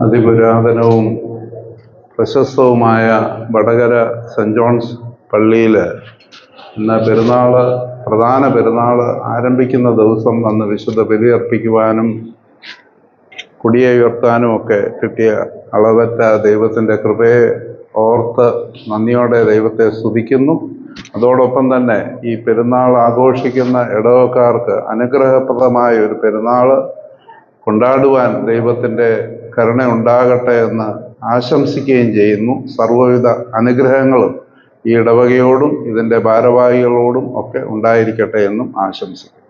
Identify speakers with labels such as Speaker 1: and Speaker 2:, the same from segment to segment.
Speaker 1: അതിപുരാതനവും പ്രശസ്തവുമായ വടകര സെന്റ് ജോൺസ് പള്ളിയിൽ ഇന്ന് പെരുന്നാൾ പ്രധാന പെരുന്നാൾ ആരംഭിക്കുന്ന ദിവസം അന്ന് വിശുദ്ധ ബലിയർപ്പിക്കുവാനും കുടിയെ ഉയർത്താനും ഒക്കെ കിട്ടിയ അളവറ്റ ദൈവത്തിന്റെ കൃപയെ ഓർത്ത് നന്ദിയോടെ ദൈവത്തെ സ്തുതിക്കുന്നു. അതോടൊപ്പം തന്നെ ഈ പെരുന്നാൾ ആഘോഷിക്കുന്ന ഇടവക്കാർക്ക് അനുഗ്രഹപ്രദമായ ഒരു പെരുന്നാൾ കൊണ്ടാടുവാൻ ദൈവത്തിന്റെ കരുണ ഉണ്ടാകട്ടെ എന്ന് ആശംസിക്കുകയും ചെയ്യുന്നു. സർവവിധ അനുഗ്രഹങ്ങളും ഈ ഇടവകയോടും ഇതിന്റെ ഭാരവാഹികളോടും ഒക്കെ ഉണ്ടായിരിക്കട്ടെ എന്നും ആശംസിക്കുന്നു.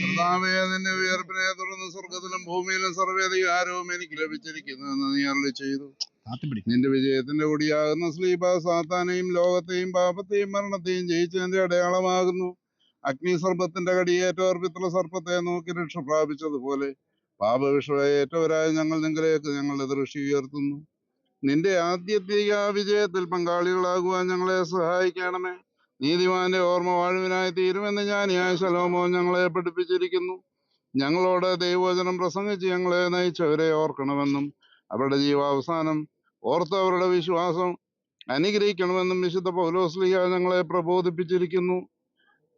Speaker 2: കർത്താവേ നിന്റെ ഉയർപ്പിനെ തുടർന്ന് സ്വർഗത്തിലും ഭൂമിയിലും സർവേധികാരവും എനിക്ക് ലഭിച്ചിരിക്കുന്നു എന്ന് നീ അരുളി ചെയ്തു. നിന്റെ വിജയത്തിന്റെ കൂടിയാകുന്ന സ്ലീപ സാത്താനെയും ലോകത്തെയും പാപത്തെയും മരണത്തെയും ജയിച്ചതിന്റെ അടയാളമാകുന്നു. അഗ്നി സർപ്പത്തിന്റെ കടിയേറ്റവർ പിത്തള സർപ്പത്തെ നോക്കി രക്ഷ പ്രാപിച്ചതുപോലെ പാപവിഷയേറ്റവരായ ഞങ്ങൾ നിങ്ങളിലേക്ക് ഞങ്ങളുടെ ദൃഷ്ടി ഉയർത്തുന്നു. നിന്റെ ആദ്യത്യ വിജയത്തിൽ പങ്കാളികളാകുവാൻ ഞങ്ങളെ സഹായിക്കണമേ. നീതിമാന്റെ ഓർമ്മ വാഴുവിനായി തീരുമെന്ന് ഞാൻ ഞാൻ ശലോമോ ഞങ്ങളെ പഠിപ്പിച്ചിരിക്കുന്നു. ഞങ്ങളോട് ദൈവവചനം പ്രസംഗിച്ച് ഞങ്ങളെ നയിച്ചവരെ ഓർക്കണമെന്നും അവരുടെ ജീവാവസാനം ഓർത്തവരുടെ വിശ്വാസം അനുഗ്രഹിക്കണമെന്നും വിശുദ്ധ പൗലോസ്ലിഹ ഞങ്ങളെ പ്രബോധിപ്പിച്ചിരിക്കുന്നു.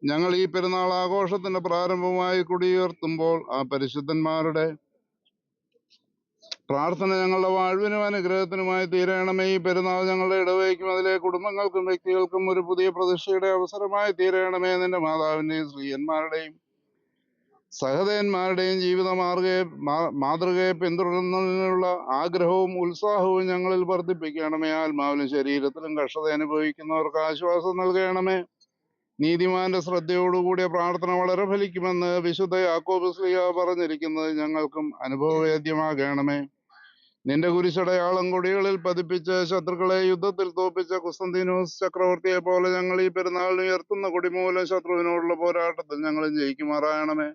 Speaker 2: ഞങ്ങൾ ഈ പെരുന്നാൾ ആഘോഷത്തിന്റെ പ്രാരംഭമായി കുടിയുയർത്തുമ്പോൾ ആ പരിശുദ്ധന്മാരുടെ പ്രാർത്ഥന ഞങ്ങളുടെ വാഴ്വിനും അനുഗ്രഹത്തിനുമായി തീരണമേ. ഈ പെരുന്നാൾ ഞങ്ങളുടെ ഇടവയ്ക്കും അതിലെ കുടുംബങ്ങൾക്കും വ്യക്തികൾക്കും ഒരു പുതിയ പ്രതിഷ്ഠയുടെ അവസരമായി തീരണമേ. നിന്റെ മാതാവിന്റെയും സ്ത്രീയന്മാരുടെയും സഹതയന്മാരുടെയും ജീവിത മാർഗയെ മാതൃകയെ പിന്തുടരുന്നതിനുള്ള ആഗ്രഹവും ഉത്സാഹവും ഞങ്ങളിൽ വർദ്ധിപ്പിക്കണമേ. ആത്മാവിലും ശരീരത്തിലും കഷ്ടത അനുഭവിക്കുന്നവർക്ക് ആശ്വാസം നൽകണമേ. നീതിമാന്റെ ശ്രദ്ധയോടുകൂടിയ പ്രാർത്ഥന വളരെ ഫലിക്കുമെന്ന് വിശുദ്ധ യാക്കോബ് സ്ലിയ പറഞ്ഞിരിക്കുന്നത് ഞങ്ങൾക്കും അനുഭവവേദ്യമാകണമേ. നിന്റെ കുരിശടയാളം കൊടികളിൽ പതിപ്പിച്ച് ശത്രുക്കളെ യുദ്ധത്തിൽ തോപ്പിച്ച കുസ്തന്തീനോസ് ചക്രവർത്തിയെ പോലെ ഞങ്ങൾ ഈ പെരുന്നാളിന് ഉയർത്തുന്ന കൊടിമൂലം ശത്രുവിനോടുള്ള പോരാട്ടത്തിൽ ഞങ്ങളും ജയിക്കുമാറായണമേ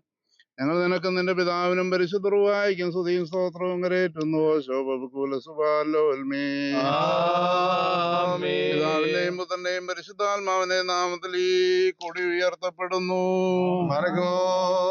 Speaker 2: ഞങ്ങൾ നിനക്ക് നിന്റെ പിതാവിനും പരിശുദ്ധറുവായിക്കും സ്തുതിയും സ്തോത്രവും കരയേറ്റുന്നു. പിതാവിന്റെയും പുത്രന്റെയും പരിശുദ്ധാത്മാവിന്റെ നാമത്തിൽ ഈ കൊടി ഉയർത്തപ്പെടുന്നു. ആമേൻ.